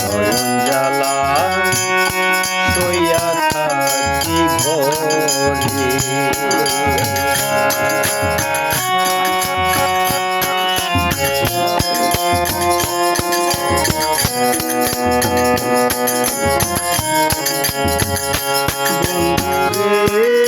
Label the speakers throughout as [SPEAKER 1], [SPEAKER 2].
[SPEAKER 1] নয়ন জ্বালা সইয়া থাকি ভরে। আমি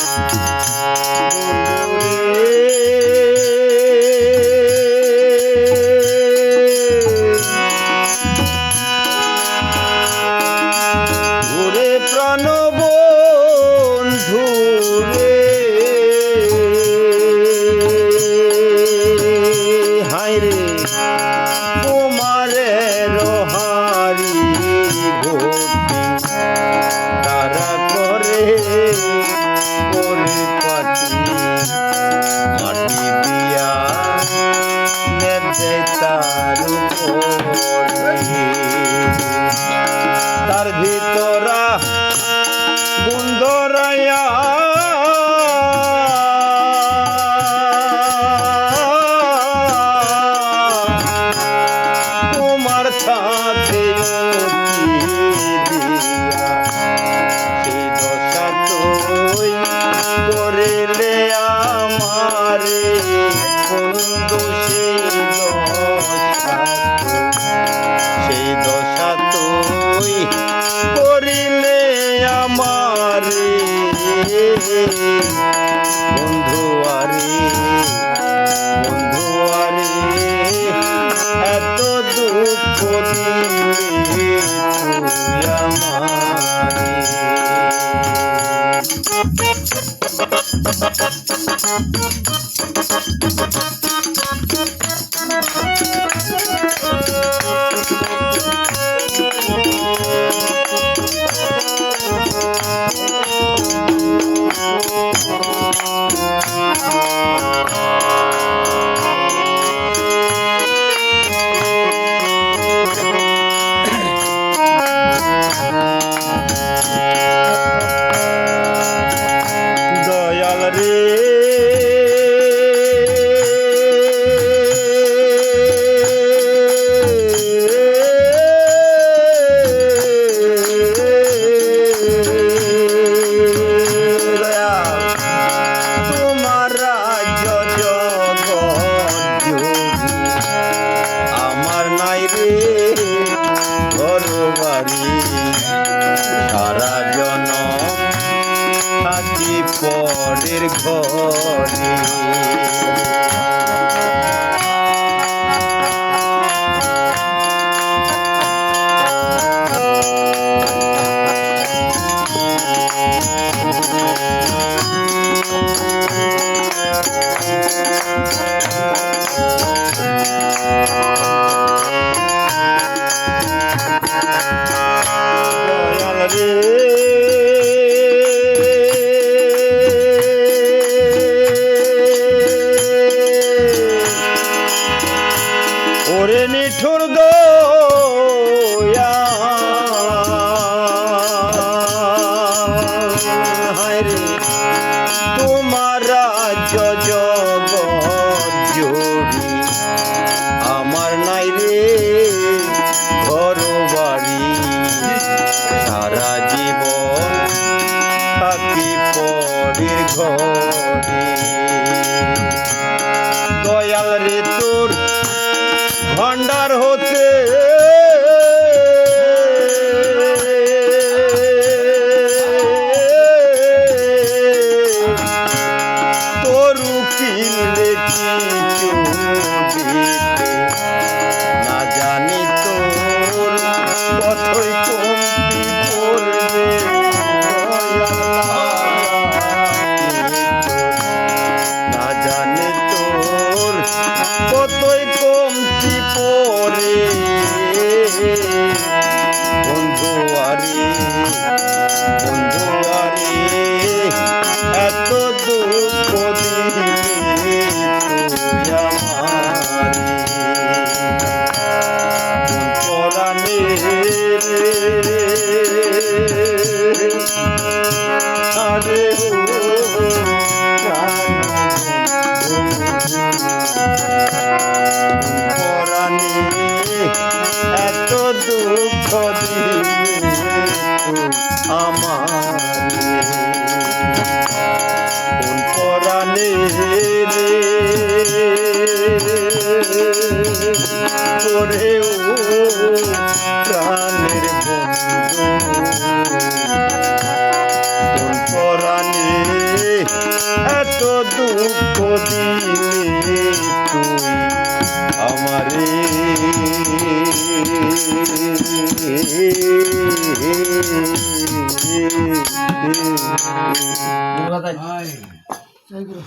[SPEAKER 1] বন্ধু আরে বন্ধু আরে এত দুঃখ দিলে তুই আমারে। Música হয় তোমার রাজ্য জগৎ জুড়ি। আমার নাই রে ঘর বাড়ি সারা জীবন থাকি পরের ঘরে। দয়াল রে তোর ভান্ডার হতে এত দুঃখ আমার কোন পরাণে রে প্রাণের এত দুঃখ দিলে তুই আমারে
[SPEAKER 2] জয় গুরু